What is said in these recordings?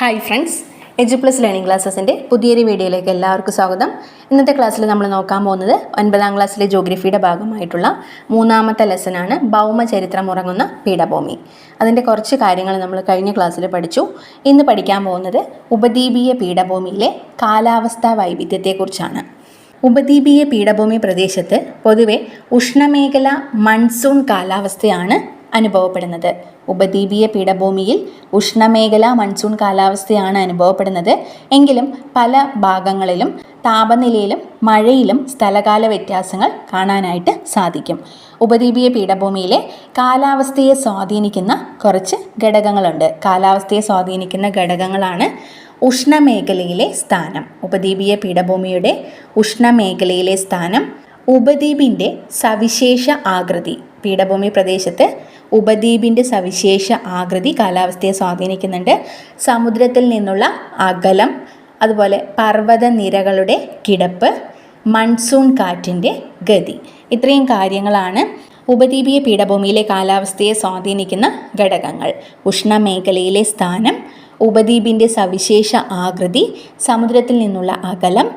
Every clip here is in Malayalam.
Hi friends edu plus learning ക്ലാസ്സസിന്റെ പുതിയൊരു വീഡിയോയിലേക്ക് എല്ലാവർക്കും സ്വാഗതം. ഇന്നത്തെ ക്ലാസ്സിൽ നമ്മൾ നോക്കാൻ പോകുന്നത് ഒൻപതാം ക്ലാസ്സിലെ ജോഗ്രഫിയുടെ ഭാഗമായിട്ടുള്ള മൂന്നാമത്തെ ലെസനാണ് ഭൗമചരിത്രം ഉറങ്ങുന്ന പീഠഭൂമി. അതിന്റെ കുറച്ച് കാര്യങ്ങൾ നമ്മൾ കഴിഞ്ഞ ക്ലാസ്സിൽ പഠിച്ചു. ഇന്ന് പഠിക്കാൻ പോകുന്നത് ഉപദ്വീപീയ പീഠഭൂമിയിലെ കാലാവസ്ഥാ വൈവിധ്യത്തെക്കുറിച്ചാണ്. ഉപദ്വീപീയ പീഠഭൂമി പ്രദേശത്ത് പൊതുവെ ഉഷ്ണമേഖല മൺസൂൺ കാലാവസ്ഥയാണ് അനുഭവപ്പെടുന്നത്. ഉപദ്വീപീയ പീഠഭൂമിയിൽ ഉഷ്ണമേഖലാ മൺസൂൺ കാലാവസ്ഥയാണ് അനുഭവപ്പെടുന്നത്. എങ്കിലും പല ഭാഗങ്ങളിലും താപനിലയിലും മഴയിലും സ്ഥലകാല വ്യത്യാസങ്ങൾ കാണാനായിട്ട് സാധിക്കും. ഉപദ്വീപീയ പീഠഭൂമിയിലെ കാലാവസ്ഥയെ സ്വാധീനിക്കുന്ന കുറച്ച് ഘടകങ്ങളുണ്ട്. കാലാവസ്ഥയെ സ്വാധീനിക്കുന്ന ഘടകങ്ങളാണ് ഉഷ്ണമേഖലയിലെ സ്ഥാനം. ഉപദ്വീപീയ പീഠഭൂമിയുടെ ഉഷ്ണമേഖലയിലെ സ്ഥാനം ഉപദ്വീപിന്റെ സവിശേഷ ആകൃതി. പീഠഭൂമി പ്രദേശത്ത് ഉപദ്വീപിന്റെ സവിശേഷ ആകൃതി കാലാവസ്ഥയെ സ്വാധീനിക്കുന്നുണ്ട്. സമുദ്രത്തിൽ നിന്നുള്ള അകലം അതുപോലെ പർവത നിരകളുടെ കിടപ്പ് മൺസൂൺ കാറ്റിന്റെ ഗതി. ഇത്രയും കാര്യങ്ങളാണ് ഉപദ്വീപീയ പീഠഭൂമിയിലെ കാലാവസ്ഥയെ സ്വാധീനിക്കുന്ന ഘടകങ്ങൾ. ഉഷ്ണമേഖലയിലെ സ്ഥാനം ഉപദ്വീപിന്റെ സവിശേഷ ആകൃതി സമുദ്രത്തിൽ നിന്നുള്ള അകലം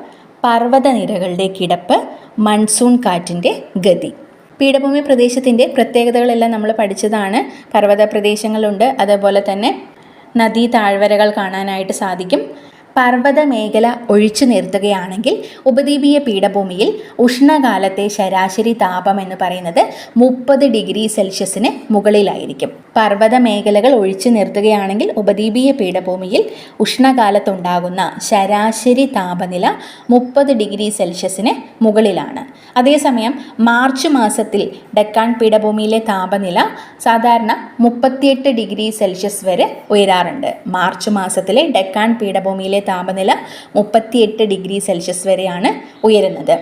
പർവതനിരകളുടെ കിടപ്പ് മൺസൂൺ കാറ്റിന്റെ ഗതി. പീഠഭൂമി പ്രദേശത്തിന്റെ പ്രത്യേകതകളെല്ലാം നമ്മൾ പഠിച്ചതാണ്. പർവത പ്രദേശങ്ങളുണ്ട് അതേപോലെ തന്നെ നദീ താഴ്വരകൾ കാണാനായിട്ട് സാധിക്കും. പർവത മേഖല ഒഴിച്ചു നിർത്തുകയാണെങ്കിൽ ഉപദ്വീപീയ പീഠഭൂമിയിൽ ഉഷ്ണകാലത്തെ ശരാശരി താപം എന്ന് പറയുന്നത് മുപ്പത് ഡിഗ്രി സെൽഷ്യസിന് മുകളിലായിരിക്കും. പർവത മേഖലകൾ ഒഴിച്ചു നിർത്തുകയാണെങ്കിൽ ഉപദ്വീപീയ പീഠഭൂമിയിൽ ഉഷ്ണകാലത്തുണ്ടാകുന്ന ശരാശരി താപനില മുപ്പത് ഡിഗ്രി സെൽഷ്യസിന് മുകളിലാണ്. അതേസമയം മാർച്ച് മാസത്തിൽ ഡെക്കാൻ പീഠഭൂമിയിലെ താപനില സാധാരണ മുപ്പത്തിയെട്ട് ഡിഗ്രി സെൽഷ്യസ് വരെ ഉയരാറുണ്ട്. മാർച്ച് മാസത്തിലെ ഡെക്കാൻ പീഠഭൂമിയിലെ താപനില മുപ്പത്തിയെട്ട് ഡിഗ്രി സെൽഷ്യസ് വരെയാണ് ഉയരുന്നത്.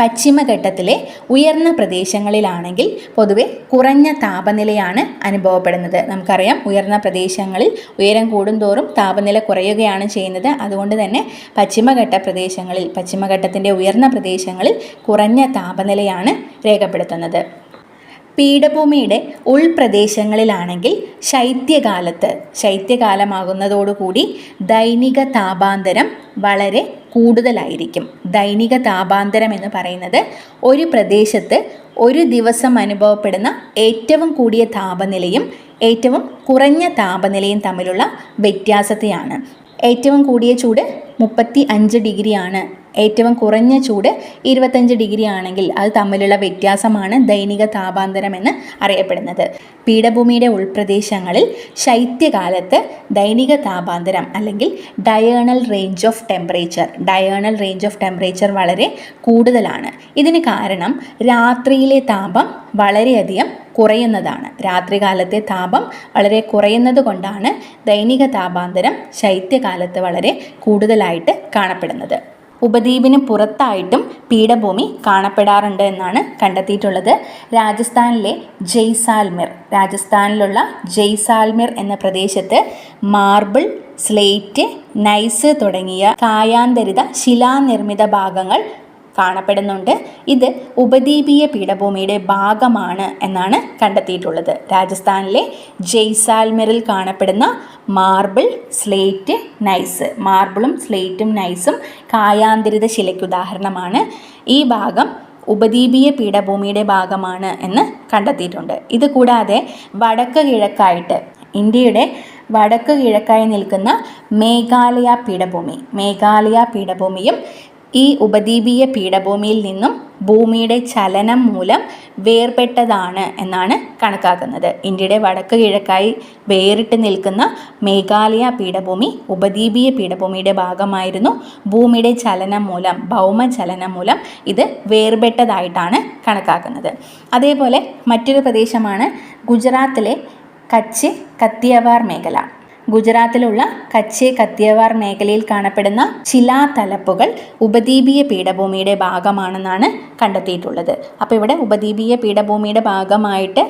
പശ്ചിമഘട്ടത്തിലെ ഉയർന്ന പ്രദേശങ്ങളിലാണെങ്കിൽ പൊതുവെ കുറഞ്ഞ താപനിലയാണ് അനുഭവപ്പെടുന്നത്. നമുക്കറിയാം ഉയർന്ന പ്രദേശങ്ങളിൽ ഉയരം കൂടുന്തോറും താപനില കുറയുകയാണ് ചെയ്യുന്നത്. അതുകൊണ്ട് തന്നെ പശ്ചിമഘട്ട പ്രദേശങ്ങളിൽ പശ്ചിമഘട്ടത്തിന്റെ ഉയർന്ന പ്രദേശങ്ങളിൽ കുറഞ്ഞ താപനിലയാണ് രേഖപ്പെടുത്തുന്നത്. പീഠഭൂമിയുടെ ഉൾപ്രദേശങ്ങളിലാണെങ്കിൽ ശൈത്യകാലത്ത് ശൈത്യകാലമാകുന്നതോടുകൂടി ദൈനിക താപാന്തരം വളരെ കൂടുതലായിരിക്കും. ദൈനിക താപാന്തരം എന്ന് പറയുന്നത് ഒരു പ്രദേശത്ത് ഒരു ദിവസം അനുഭവപ്പെടുന്ന ഏറ്റവും കൂടിയ താപനിലയും ഏറ്റവും കുറഞ്ഞ താപനിലയും തമ്മിലുള്ള വ്യത്യാസത്തെയാണ്. ഏറ്റവും കൂടിയ ചൂട് മുപ്പത്തി അഞ്ച് ഡിഗ്രിയാണ്. ഏറ്റവും കുറഞ്ഞ ചൂട് ഇരുപത്തഞ്ച് ഡിഗ്രി ആണെങ്കിൽ അത് തമ്മിലുള്ള വ്യത്യാസമാണ് ദൈനിക താപാന്തരം എന്ന് അറിയപ്പെടുന്നത്. പീഠഭൂമിയുടെ ഉൾപ്രദേശങ്ങളിൽ ശൈത്യകാലത്ത് ദൈനിക താപാന്തരം അല്ലെങ്കിൽ diurnal range of temperature diurnal range of temperature വളരെ കൂടുതലാണ്. ഇതിന് കാരണം രാത്രിയിലെ താപം വളരെയധികം കുറയുന്നതാണ്. രാത്രികാലത്തെ താപം വളരെ കുറയുന്നത് കൊണ്ടാണ് ദൈനിക താപാന്തരം ശൈത്യകാലത്ത് വളരെ കൂടുതലായിട്ട് കാണപ്പെടുന്നത്. ഉപദ്വീപിന് പുറത്തായിട്ടും പീഠഭൂമി കാണപ്പെടാറുണ്ട് എന്നാണ് കണ്ടെത്തിയിട്ടുള്ളത്. രാജസ്ഥാനിലെ ജയ്സാൽമിർ രാജസ്ഥാനിലുള്ള ജയ്സാൽമിർ എന്ന പ്രദേശത്ത് മാർബിൾ സ്ലേറ്റ് നൈസ് തുടങ്ങിയ കായാന്തരിത ശിലാനിർമ്മിത ഭാഗങ്ങൾ കാണപ്പെടുന്നുണ്ട്. ഇത് ഉപദ്വീപീയ പീഠഭൂമിയുടെ ഭാഗമാണ് എന്നാണ് കണ്ടെത്തിയിട്ടുള്ളത്. രാജസ്ഥാനിലെ ജയ്സാൽമിറിൽ കാണപ്പെടുന്ന മാർബിൾ സ്ലേറ്റ് നൈസ്. മാർബിളും സ്ലേറ്റും നൈസും കായാന്തരിത ശിലയ്ക്ക് ഉദാഹരണമാണ്. ഈ ഭാഗം ഉപദ്വീപീയ പീഠഭൂമിയുടെ ഭാഗമാണ് എന്ന് കണ്ടെത്തിയിട്ടുണ്ട്. ഇത് കൂടാതെ വടക്ക് കിഴക്കായിട്ട് ഇന്ത്യയുടെ വടക്ക് കിഴക്കായി നിൽക്കുന്ന മേഘാലയ പീഠഭൂമി മേഘാലയ പീഠഭൂമിയും ഈ ഉപദ്വീപീയ പീഠഭൂമിയിൽ നിന്നും ഭൂമിയുടെ ചലനം മൂലം വേർപെട്ടതാണ് എന്നാണ് കണക്കാക്കുന്നത്. ഇന്ത്യയുടെ വടക്ക് കിഴക്കായി വേറിട്ട് നിൽക്കുന്ന മേഘാലയ പീഠഭൂമി ഉപദ്വീപീയ പീഠഭൂമിയുടെ ഭാഗമായിരുന്നു ഭൂമിയുടെ ചലനം മൂലം ഭൗമചലനം മൂലം ഇത് വേർപെട്ടതായിട്ടാണ് കണക്കാക്കുന്നത്. അതേപോലെ മറ്റൊരു പ്രദേശമാണ് ഗുജറാത്തിലെ കച്ച് കത്തിയവാർ മേഖല. ഗുജറാത്തിലുള്ള കച്ച് കത്തിയവാർ മേഖലയിൽ കാണപ്പെടുന്ന ശിലാതലപ്പുകൾ ഉപദ്വീപീയ പീഠഭൂമിയുടെ ഭാഗമാണെന്നാണ് കണ്ടെത്തിയിട്ടുള്ളത്. അപ്പോൾ ഇവിടെ ഉപദ്വീപീയ പീഠഭൂമിയുടെ ഭാഗമായിട്ട്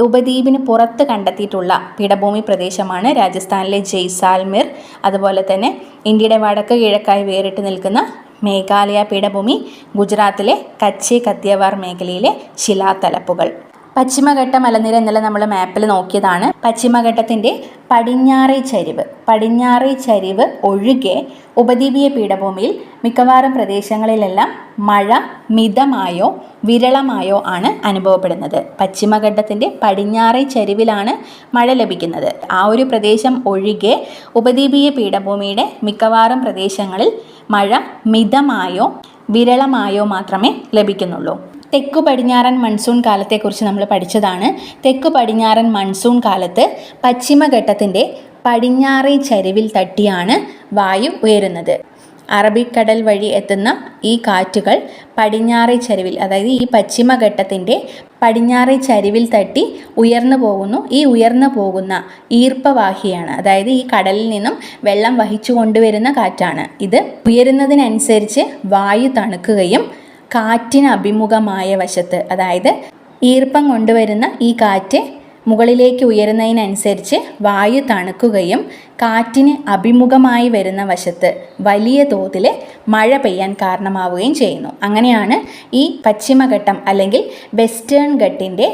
ഉപദ്വീപിന് പുറത്ത് കണ്ടെത്തിയിട്ടുള്ള പീഠഭൂമി പ്രദേശമാണ് രാജസ്ഥാനിലെ ജയ്സാൽമിർ. അതുപോലെ തന്നെ ഇന്ത്യയുടെ വടക്ക് കിഴക്കായി വേറിട്ട് നിൽക്കുന്ന മേഘാലയ പീഠഭൂമി ഗുജറാത്തിലെ കച്ച് കത്തിയവാർ മേഖലയിലെ ശിലാതലപ്പുകൾ പശ്ചിമഘട്ട മലനിര ഇന്നലെ നമ്മൾ മാപ്പിൽ നോക്കിയതാണ്. പശ്ചിമഘട്ടത്തിന്റെ പടിഞ്ഞാറേ ചരിവ്. പടിഞ്ഞാറേ ചരിവ് ഒഴികെ ഉപദ്വീപീയ പീഠഭൂമിയിൽ മിക്കവാറും പ്രദേശങ്ങളിലെല്ലാം മഴ മിതമായോ വിരളമായോ ആണ് അനുഭവപ്പെടുന്നത്. പശ്ചിമഘട്ടത്തിന്റെ പടിഞ്ഞാറേ ചരിവിലാണ് മഴ ലഭിക്കുന്നത്. ആ ഒരു പ്രദേശം ഒഴികെ ഉപദ്വീപീയ പീഠഭൂമിയുടെ മിക്കവാറും പ്രദേശങ്ങളിൽ മഴ മിതമായോ വിരളമായോ മാത്രമേ ലഭിക്കുന്നുള്ളൂ. തെക്കു പടിഞ്ഞാറൻ മൺസൂൺ കാലത്തെക്കുറിച്ച് നമ്മൾ പഠിച്ചതാണ്. തെക്കു പടിഞ്ഞാറൻ മൺസൂൺ കാലത്ത് പശ്ചിമഘട്ടത്തിന്റെ പടിഞ്ഞാറേ ചരിവിൽ തട്ടിയാണ് വായു ഉയരുന്നത്. അറബിക്കടൽ വഴി എത്തുന്ന ഈ കാറ്റുകൾ പടിഞ്ഞാറേ ചരിവിൽ അതായത് ഈ പശ്ചിമഘട്ടത്തിന്റെ പടിഞ്ഞാറേ ചരിവിൽ തട്ടി ഉയർന്നു പോകുന്നു. ഈ ഉയർന്നു പോകുന്ന ഈർപ്പവാഹിയാണ് അതായത് ഈ കടലിൽ നിന്നും വെള്ളം വഹിച്ചു കൊണ്ടുവരുന്ന കാറ്റാണ്. ഇത് ഉയരുന്നതിനനുസരിച്ച് വായു തണുക്കുകയും കാറ്റിന് അഭിമുഖമായ വശത്ത് അതായത് ഈർപ്പം കൊണ്ടുവരുന്ന ഈ കാറ്റ് മുകളിലേക്ക് ഉയരുന്നതിനനുസരിച്ച് വായു തണുക്കുകയും കാറ്റിന് അഭിമുഖമായി വരുന്ന വശത്ത് വലിയ തോതിൽ മഴ പെയ്യാൻ കാരണമാവുകയും ചെയ്യുന്നു. അങ്ങനെയാണ് ഈ പശ്ചിമഘട്ടം അല്ലെങ്കിൽ വെസ്റ്റേൺ ഘട്ടിന്റെ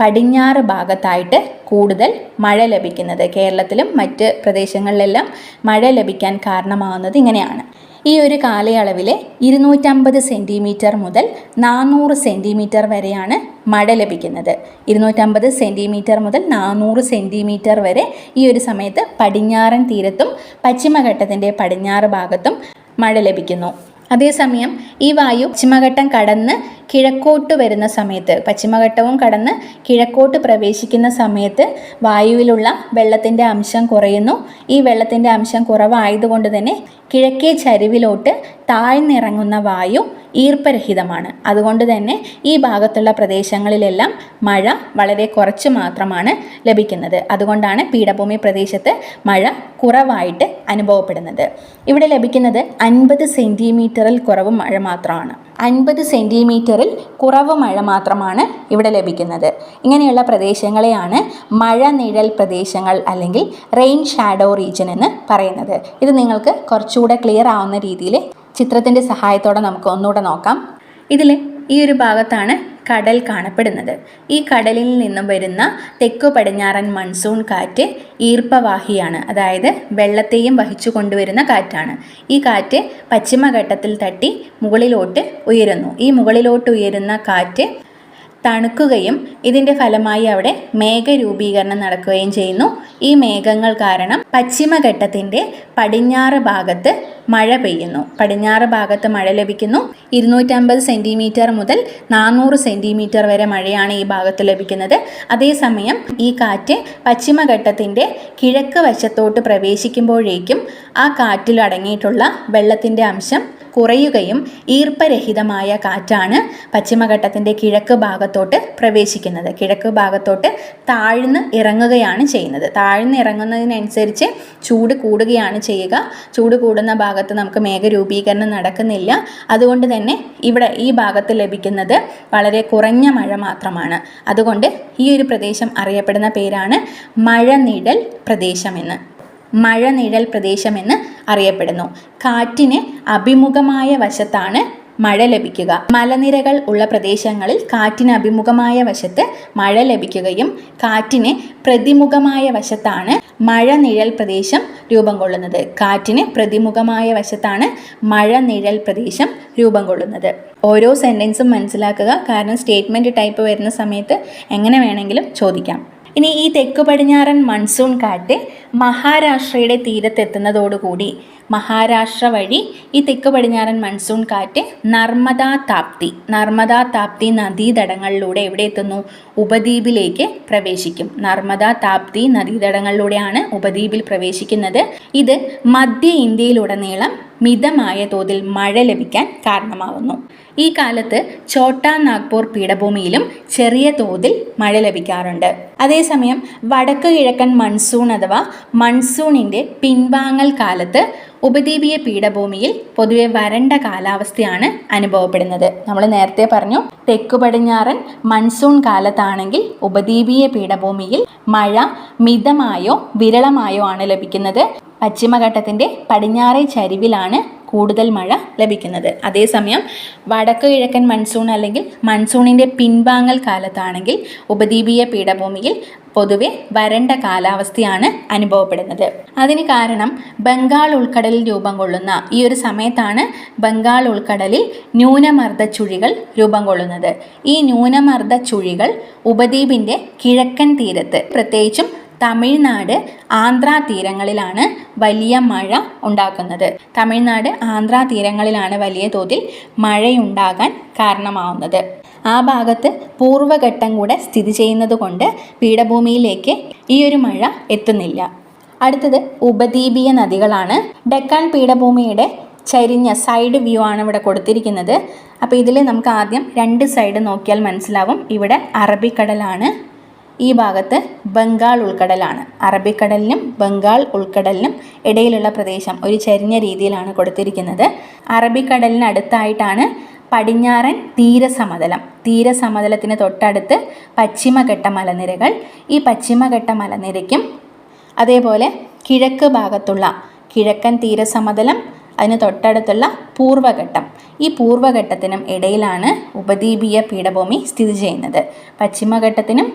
പടിഞ്ഞാറ് ഭാഗത്തായിട്ട് കൂടുതൽ മഴ ലഭിക്കുന്നത്. കേരളത്തിലും മറ്റ് പ്രദേശങ്ങളിലെല്ലാം മഴ ലഭിക്കാൻ കാരണമാവുന്നത് ഇങ്ങനെയാണ്. ഈ ഒരു കാലയളവിൽ ഇരുന്നൂറ്റമ്പത് സെന്റിമീറ്റർ മുതൽ നാനൂറ് സെന്റിമീറ്റർ വരെയാണ് മഴ ലഭിക്കുന്നത്. ഇരുന്നൂറ്റമ്പത് സെന്റിമീറ്റർ മുതൽ നാനൂറ് സെന്റിമീറ്റർ വരെ ഈ ഒരു സമയത്ത് പടിഞ്ഞാറൻ തീരത്തും പശ്ചിമഘട്ടത്തിന്റെ പടിഞ്ഞാറ് ഭാഗത്തും മഴ ലഭിക്കുന്നു. അതേസമയം ഈ വായു പശ്ചിമഘട്ടം കടന്ന് കിഴക്കോട്ട് വരുന്ന സമയത്ത് പശ്ചിമഘട്ടവും കടന്ന് കിഴക്കോട്ട് പ്രവേശിക്കുന്ന സമയത്ത് വായുവിലുള്ള വെള്ളത്തിന്റെ അംശം കുറയുന്നു. ഈ വെള്ളത്തിന്റെ അംശം കുറവായതുകൊണ്ട് തന്നെ കിഴക്കേ ചരിവിലോട്ട് താഴ്ന്നിറങ്ങുന്ന വായു ഈർപ്പരഹിതമാണ്. അതുകൊണ്ട് തന്നെ ഈ ഭാഗത്തുള്ള പ്രദേശങ്ങളിലെല്ലാം മഴ വളരെ കുറച്ച് മാത്രമാണ് ലഭിക്കുന്നത്. അതുകൊണ്ടാണ് പീഠഭൂമി പ്രദേശത്ത് മഴ കുറവായിട്ട് അനുഭവപ്പെടുന്നത്. ഇവിടെ ലഭിക്കുന്നത് അൻപത് സെന്റിമീറ്ററിൽ കുറവ് മഴ മാത്രമാണ്. അൻപത് സെന്റിമീറ്ററിൽ കുറവ് മഴ മാത്രമാണ് ഇവിടെ ലഭിക്കുന്നത്. ഇങ്ങനെയുള്ള പ്രദേശങ്ങളെയാണ് മഴ നിഴൽ പ്രദേശങ്ങൾ അല്ലെങ്കിൽ റെയിൻ ഷാഡോ റീജൻ എന്ന് പറയുന്നത്. ഇത് നിങ്ങൾക്ക് കുറച്ചുകൂടെ ക്ലിയർ ആവുന്ന രീതിയിൽ ചിത്രത്തിന്റെ സഹായത്തോടെ നമുക്ക് ഒന്നുകൂടെ നോക്കാം. ഇതിൽ ഈ ഒരു ഭാഗത്താണ് കടൽ കാണപ്പെടുന്നത്. ഈ കടലിൽ നിന്നും വരുന്ന തെക്കു പടിഞ്ഞാറൻ മൺസൂൺ കാറ്റ് ഈർപ്പവാഹിയാണ്. അതായത് വെള്ളത്തെയും വഹിച്ചു കൊണ്ടുവരുന്ന കാറ്റാണ്. ഈ കാറ്റ് പശ്ചിമഘട്ടത്തിൽ തട്ടി മുകളിലോട്ട് ഉയരുന്നു. ഈ മുകളിലോട്ട് ഉയരുന്ന കാറ്റ് തണുക്കുകയും ഇതിന്റെ ഫലമായി അവിടെ മേഘരൂപീകരണം നടക്കുകയും ചെയ്യുന്നു. ഈ മേഘങ്ങൾ കാരണം പശ്ചിമഘട്ടത്തിന്റെ പടിഞ്ഞാറ് ഭാഗത്ത് മഴ പെയ്യുന്നു. പടിഞ്ഞാറ് ഭാഗത്ത് മഴ ലഭിക്കുന്നു. ഇരുന്നൂറ്റമ്പത് സെന്റിമീറ്റർ മുതൽ നാനൂറ് സെന്റിമീറ്റർ വരെ മഴയാണ് ഈ ഭാഗത്ത് ലഭിക്കുന്നത്. അതേസമയം ഈ കാറ്റ് പശ്ചിമഘട്ടത്തിന്റെ കിഴക്ക് വശത്തോട്ട് പ്രവേശിക്കുമ്പോഴേക്കും ആ കാറ്റിൽ അടങ്ങിയിട്ടുള്ള വെള്ളത്തിന്റെ അംശം കുറയുകയും ഈർപ്പരഹിതമായ കാറ്റാണ് പശ്ചിമഘട്ടത്തിന്റെ കിഴക്ക് ഭാഗത്തോട്ട് പ്രവേശിക്കുന്നത്. കിഴക്ക് ഭാഗത്തോട്ട് താഴ്ന്ന് ഇറങ്ങുകയാണ് ചെയ്യുന്നത്. താഴ്ന്ന് ഇറങ്ങുന്നതിനനുസരിച്ച് ചൂട് കൂടുകയാണ് ചെയ്യുക. ചൂട് കൂടുന്ന ഭാഗത്ത് നമുക്ക് മേഘരൂപീകരണം നടക്കുന്നില്ല. അതുകൊണ്ട് തന്നെ ഇവിടെ ഈ ഭാഗത്ത് ലഭിക്കുന്നത് വളരെ കുറഞ്ഞ മഴ മാത്രമാണ്. അതുകൊണ്ട് ഈ ഒരു പ്രദേശം അറിയപ്പെടുന്ന പേരാണ് മഴനിഴൽ പ്രദേശമെന്ന്. മഴനിഴൽ പ്രദേശമെന്ന് അറിയപ്പെടുന്നു. കാറ്റിന് അഭിമുഖമായ വശത്താണ് മഴ ലഭിക്കുക. മലനിരകൾ ഉള്ള പ്രദേശങ്ങളിൽ കാറ്റിന് അഭിമുഖമായ വശത്ത് മഴ ലഭിക്കുകയും കാറ്റിന് പ്രതിമുഖമായ വശത്താണ് മഴനിഴൽ പ്രദേശം രൂപം കൊള്ളുന്നത്. കാറ്റിന് പ്രതിമുഖമായ വശത്താണ് മഴനിഴൽ പ്രദേശം രൂപം കൊള്ളുന്നത്. ഓരോ സെന്റൻസും മനസ്സിലാക്കുക. കാരണം സ്റ്റേറ്റ്മെന്റ് ടൈപ്പ് വരുന്ന സമയത്ത് എങ്ങനെ വേണമെങ്കിലും ചോദിക്കാം. ഇനി ഈ തെക്കു പടിഞ്ഞാറൻ മൺസൂൺ കാറ്റ് മഹാരാഷ്ട്രയുടെ തീരത്തെത്തുന്നതോടുകൂടി. മഹാരാഷ്ട്ര വഴി ഈ തെക്ക് പടിഞ്ഞാറൻ മൺസൂൺ കാറ്റ് നർമ്മദാ താപ്തി നർമ്മദാ താപ്തി നദീതടങ്ങളിലൂടെ എവിടെ എത്തുന്നു? ഉപദ്വീപിലേക്ക് പ്രവേശിക്കും. നർമ്മദാ താപ്തി നദീതടങ്ങളിലൂടെയാണ് ഉപദ്വീപിൽ പ്രവേശിക്കുന്നത്. ഇത് മധ്യ ഇന്ത്യയിലുടനീളം മിതമായ തോതിൽ മഴ ലഭിക്കാൻ കാരണമാവുന്നു. ഈ കാലത്ത് ചോട്ടാ നാഗ്പൂർ പീഠഭൂമിയിലും ചെറിയ തോതിൽ മഴ ലഭിക്കാറുണ്ട്. അതേസമയം വടക്ക് കിഴക്കൻ മൺസൂൺ അഥവാ മൺസൂണിന്റെ പിൻവാങ്ങൽ കാലത്ത് ഉപദ്വീപീയ പീഠഭൂമിയിൽ പൊതുവെ വരണ്ട കാലാവസ്ഥയാണ് അനുഭവപ്പെടുന്നത്. നമ്മൾ നേരത്തെ പറഞ്ഞു തെക്കു പടിഞ്ഞാറൻ മൺസൂൺ കാലത്താണെങ്കിൽ ഉപദ്വീപീയ പീഠഭൂമിയിൽ മഴ മിതമായോ വിരളമായോ ആണ് ലഭിക്കുന്നത്. പശ്ചിമഘട്ടത്തിന്റെ പടിഞ്ഞാറേ ചരിവിലാണ് കൂടുതൽ മഴ ലഭിക്കുന്നത്. അതേസമയം വടക്ക് കിഴക്കൻ മൺസൂൺ അല്ലെങ്കിൽ മൺസൂണിന്റെ പിൻവാങ്ങൽ കാലത്താണെങ്കിൽ ഉപദ്വീപീയ പീഠഭൂമിയിൽ പൊതുവെ വരണ്ട കാലാവസ്ഥയാണ് അനുഭവപ്പെടുന്നത്. അതിന് കാരണം ബംഗാൾ ഉൾക്കടലിൽ രൂപം കൊള്ളുന്ന ഈ ഒരു സമയത്താണ് ബംഗാൾ ഉൾക്കടലിൽ ന്യൂനമർദ്ദ ചുഴികൾ രൂപം കൊള്ളുന്നത്. ഈ ന്യൂനമർദ്ദ ചുഴികൾ ഉപദ്വീപിന്റെ കിഴക്കൻ തീരത്ത് പ്രത്യേകിച്ചും തമിഴ്നാട് ആന്ധ്ര തീരങ്ങളിലാണ് വലിയ മഴ ഉണ്ടാക്കുന്നത്. തമിഴ്നാട് ആന്ധ്ര തീരങ്ങളിലാണ് വലിയ തോതിൽ മഴയുണ്ടാകാൻ കാരണമാവുന്നത്. ആ ഭാഗത്ത് പൂർവഘട്ടം കൂടെ സ്ഥിതി ചെയ്യുന്നത് കൊണ്ട് പീഠഭൂമിയിലേക്ക് ഈ ഒരു മഴ എത്തുന്നില്ല. അടുത്തത് ഉപദ്വീപീയ നദികളാണ്. ഡെക്കാൻ പീഠഭൂമിയുടെ ചരിഞ്ഞ സൈഡ് വ്യൂ ആണ് ഇവിടെ കൊടുത്തിരിക്കുന്നത്. അപ്പോൾ ഇതിൽ നമുക്ക് ആദ്യം രണ്ട് സൈഡ് നോക്കിയാൽ മനസ്സിലാവും. ഇവിടെ അറബിക്കടലാണ്. ഈ ഭാഗത്ത് ബംഗാൾ ഉൾക്കടലാണ്. അറബിക്കടലിനും ബംഗാൾ ഉൾക്കടലിനും ഇടയിലുള്ള പ്രദേശം ഒരു ചരിഞ്ഞ രീതിയിലാണ് കൊടുത്തിരിക്കുന്നത്. അറബിക്കടലിന് അടുത്തായിട്ടാണ് പടിഞ്ഞാറൻ തീരസമതലം. തീരസമതലത്തിന് തൊട്ടടുത്ത് പശ്ചിമഘട്ട മലനിരകൾ. ഈ പശ്ചിമഘട്ട മലനിരയ്ക്കും അതേപോലെ കിഴക്ക് ഭാഗത്തുള്ള കിഴക്കൻ തീരസമതലം അതിന് തൊട്ടടുത്തുള്ള പൂർവഘട്ടം ഈ പൂർവഘട്ടത്തിനും ഇടയിലാണ് ഉപദ്വീപീയ പീഠഭൂമി സ്ഥിതി ചെയ്യുന്നത്. പശ്ചിമഘട്ടത്തിനും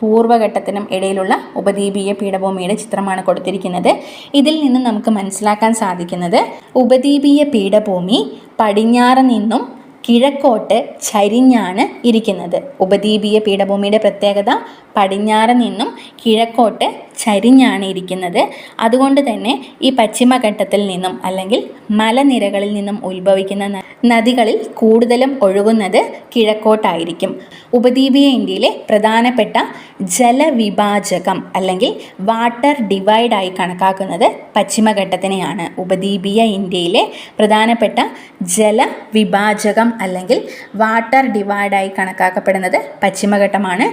പൂർവഘട്ടത്തിനും ഇടയിലുള്ള ഉപദ്വീപീയ പീഠഭൂമിയുടെ ചിത്രമാണ് കൊടുത്തിരിക്കുന്നത്. ഇതിൽ നിന്ന് നമുക്ക് മനസ്സിലാക്കാൻ സാധിക്കുന്നത് ഉപദ്വീപീയ പീഠഭൂമി പടിഞ്ഞാറ് നിന്നും കിഴക്കോട്ട് ചരിഞ്ഞാണ് ഇരിക്കുന്നത്. ഉപദ്വീപീയ പീഠഭൂമിയുടെ പ്രത്യേകത പടിഞ്ഞാറ് നിന്നും കിഴക്കോട്ട് ചരിഞ്ഞാണ് ഇരിക്കുന്നത്. അതുകൊണ്ട് തന്നെ ഈ പശ്ചിമഘട്ടത്തിൽ നിന്നും അല്ലെങ്കിൽ മലനിരകളിൽ നിന്നും ഉത്ഭവിക്കുന്ന നദികളിൽ കൂടുതലും ഒഴുകുന്നത് കിഴക്കോട്ടായിരിക്കും. ഉപദ്വീപീയ ഇന്ത്യയിലെ പ്രധാനപ്പെട്ട ജലവിഭാജകം അല്ലെങ്കിൽ വാട്ടർ ഡിവൈഡായി കണക്കാക്കുന്നത് പശ്ചിമഘട്ടത്തിനെയാണ്. ഉപദ്വീപീയ ഇന്ത്യയിലെ പ്രധാനപ്പെട്ട ജലവിഭാജകം അല്ലെങ്കിൽ വാട്ടർ ഡിവൈഡായി കണക്കാക്കപ്പെടുന്നത് പശ്ചിമഘട്ടമാണ്.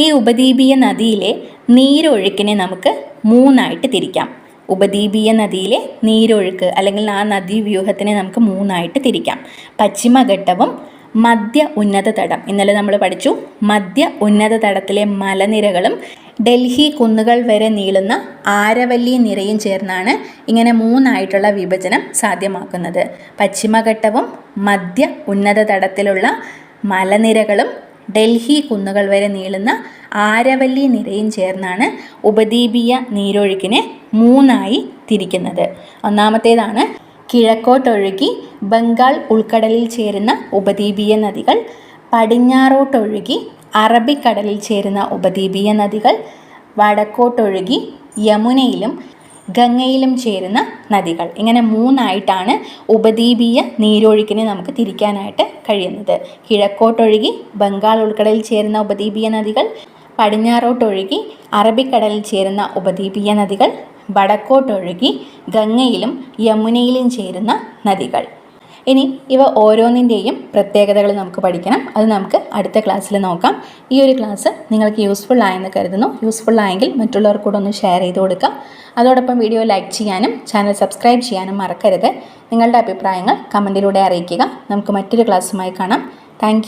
ഈ ഉപദ്വീപീയ നദിയിലെ നീരൊഴുക്കിനെ നമുക്ക് മൂന്നായിട്ട് തിരിക്കാം. ഉപദ്വീപീയ നദിയിലെ നീരൊഴുക്ക് അല്ലെങ്കിൽ ആ നദീവ്യൂഹത്തിനെ നമുക്ക് മൂന്നായിട്ട് തിരിക്കാം. പശ്ചിമഘട്ടവും മധ്യ ഉന്നത തടം ഇന്നലെ നമ്മൾ പഠിച്ചു മധ്യ ഉന്നത തടത്തിലെ മലനിരകളും ഡൽഹി കുന്നുകൾ വരെ നീളുന്ന ആരവല്ലി നിരയും ചേർന്നാണ് ഇങ്ങനെ മൂന്നായിട്ടുള്ള വിഭജനം സാധ്യമാക്കുന്നത്. പശ്ചിമഘട്ടവും മധ്യ ഉന്നത തടത്തിലുള്ള മലനിരകളും ഡൽഹി കുന്നുകൾ വരെ നീളുന്ന ആരവല്ലി നിരയും ചേർന്നാണ് ഉപദ്വീപീയ നീരൊഴുക്കിനെ മൂന്നായി തിരിക്കുന്നത്. ഒന്നാമത്തേതാണ് കിഴക്കോട്ടൊഴുകി ബംഗാൾ ഉൾക്കടലിൽ ചേരുന്ന ഉപദ്വീപീയ നദികൾ പടിഞ്ഞാറോട്ടൊഴുകി അറബിക്കടലിൽ ചേരുന്ന ഉപദ്വീപീയ നദികൾ വടക്കോട്ടൊഴുകി യമുനയിലും ഗംഗയിലും ചേരുന്ന നദികൾ. ഇങ്ങനെ മൂന്നായിട്ടാണ് ഉപദ്വീപീയ നീരൊഴുക്കിനെ നമുക്ക് തിരിക്കാനായിട്ട് കഴിയുന്നത്. കിഴക്കോട്ടൊഴുകി ബംഗാൾ ഉൾക്കടലിൽ ചേരുന്ന ഉപദ്വീപീയ നദികൾ പടിഞ്ഞാറോട്ടൊഴുകി അറബിക്കടലിൽ ചേരുന്ന ഉപദ്വീപീയ നദികൾ വടക്കോട്ടൊഴുകി ഗംഗയിലും യമുനയിലും ചേരുന്ന നദികൾ. ഇനി ഇവ ഓരോന്നിന്റെയും പ്രത്യേകതകൾ നമുക്ക് പഠിക്കണം. അത് നമുക്ക് അടുത്ത ക്ലാസ്സിൽ നോക്കാം. ഈ ഒരു ക്ലാസ് നിങ്ങൾക്ക് യൂസ്ഫുൾ ആയെന്ന് കരുതുന്നു. യൂസ്ഫുൾ ആയെങ്കിൽ മറ്റുള്ളവർക്ക് കൂടെ ഒന്ന് ഷെയർ ചെയ്ത് കൊടുക്കുക അതോടൊപ്പം വീഡിയോ ലൈക്ക് ചെയ്യാനും ചാനൽ സബ്സ്ക്രൈബ് ചെയ്യാനും മറക്കരുത്. നിങ്ങളുടെ അഭിപ്രായങ്ങൾ കമന്റിലൂടെ അറിയിക്കുക. നമുക്ക് മറ്റൊരു ക്ലാസ്സുമായി കാണാം. താങ്ക്